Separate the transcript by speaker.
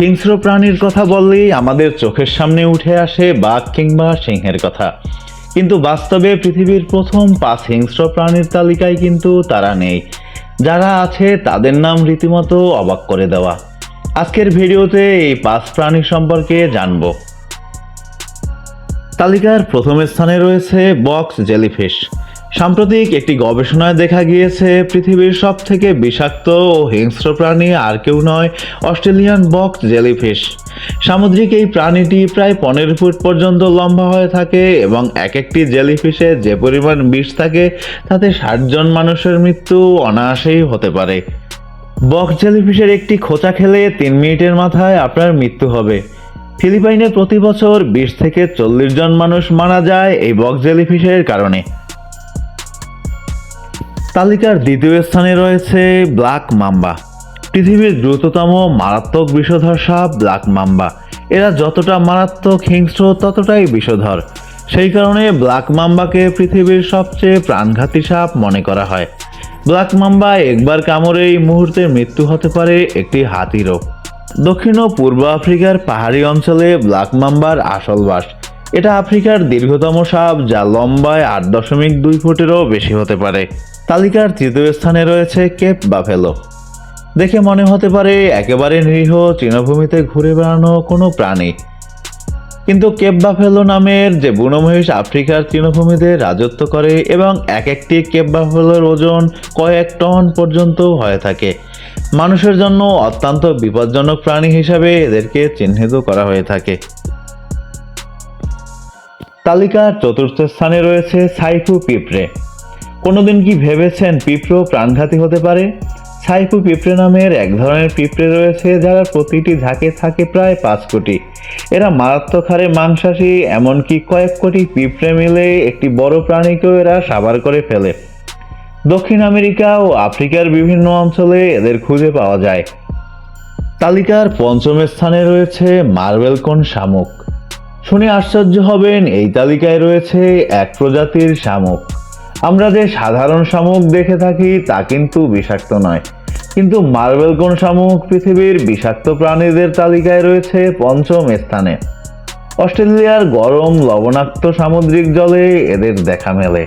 Speaker 1: হিংস্র প্রাণীর কথা বললেই আমাদের চোখের সামনে উঠে আসে বাঘ কিংবা সিংহের কথা। কিন্তু বাস্তবে পৃথিবীর প্রথম পাঁচ হিংস্র প্রাণীর তালিকায় কিন্তু তারা নেই। যারা আছে তাদের নাম রীতিমতো অবাক করে দেওয়া। আজকের ভিডিওতে এই পাঁচ প্রাণী সম্পর্কে জানব। তালিকার প্রথম স্থানে রয়েছে বক্স জেলিফিশ। সাম্প্রতিক একটি গবেষণায় দেখা গিয়েছে, পৃথিবীর সব থেকে বিষাক্ত ও হিংস্র প্রাণী আর কেউ নয়, অস্ট্রেলিয়ান বক্স জেলিফিশ। সামুদ্রিক এই প্রাণীটি প্রায় পনেরো ফুট পর্যন্ত লম্বা হয়ে থাকে এবং এক একটি জেলিফিশে যে পরিমাণ বিষ থাকে, তাতে ষাটজন মানুষের মৃত্যু অনায়াসেই হতে পারে। বক্স জেলিফিশের একটি খোঁচা খেলে তিন মিনিটের মাথায় আপনার মৃত্যু হবে। ফিলিপাইনে প্রতি বছর বিশ থেকে চল্লিশ জন মানুষ মারা যায় এই বক্স জেলিফিশের কারণে। তালিকার দ্বিতীয় স্থানে রয়েছে ব্ল্যাক মাম্বা। পৃথিবীর দ্রুততম মারাত্মক বিষধর সাপ ব্ল্যাক মাম্বা। এরা যতটা মারাত্মক হিংস্র, ততটাই বিষধর। সেই কারণে ব্ল্যাক মাম্বাকে পৃথিবীর সবচেয়ে প্রাণঘাতী সাপ মনে করা হয়। ব্ল্যাক মাম্বা একবার কামড়েই মুহূর্তে মৃত্যু হতে পারে একটি হাতিরও দক্ষিণ ও পূর্ব আফ্রিকার পাহাড়ি অঞ্চলে ব্ল্যাক মাম্বার আসল বাস। এটা আফ্রিকার দীর্ঘতম সাপ, যা লম্বায় আট দশমিক দুই ফুটেরও বেশি হতে পারে। তালিকার তৃতীয় স্থানে রয়েছে কেপ বাফেলো। দেখে মনে হতে পারে একেবারে নিরীহ তৃণভূমিতে ঘুরে বেড়ানো কোনো প্রাণী। কিন্তু কেপ বাফেলো নামের যে বুনো মহিষ আফ্রিকার তৃণভূমিতে রাজত্ব করে এবং এক একটি কেপ বাফেলোর ওজন কয়েক টন পর্যন্ত হয়ে থাকে। মানুষের জন্য অত্যন্ত বিপজ্জনক প্রাণী হিসাবে এদেরকে চিহ্নিত করা হয়ে থাকে। তালিকার চতুর্থ স্থানে রয়েছে সাইফু পিঁপড়ে। কোনোদিন কি ভেবেছেন পিঁপড়েও প্রাণঘাতী হতে পারে? সাইফু পিঁপড়ে নামের এক ধরনের পিঁপড়ে রয়েছে যারা প্রতিটি ঝাঁকে থাকে প্রায় পাঁচ কোটি। এরা মারাত্মক হারে মাংসাশী, এমনকি কয়েক কোটি পিঁপড়ে মিলে একটি বড় প্রাণীকেও এরা সাবার করে ফেলে। দক্ষিণ আমেরিকা ও আফ্রিকার বিভিন্ন অঞ্চলে এদের খুঁজে পাওয়া যায়। তালিকার পঞ্চম স্থানে রয়েছে মার্বেলকন শামুক। শুনে আশ্চর্য হবেন, এই তালিকায় রয়েছে এক প্রজাতির শামুক। আমরা যে সাধারণ শামুক দেখে থাকি তা কিন্তু বিষাক্ত নয়। কিন্তু মার্বেল কোন শামুক পৃথিবীর বিষাক্ত প্রাণীদের তালিকায় রয়েছে পঞ্চম স্থানে। অস্ট্রেলিয়ার গরম লবণাক্ত সামুদ্রিক জলে এদের দেখা মেলে।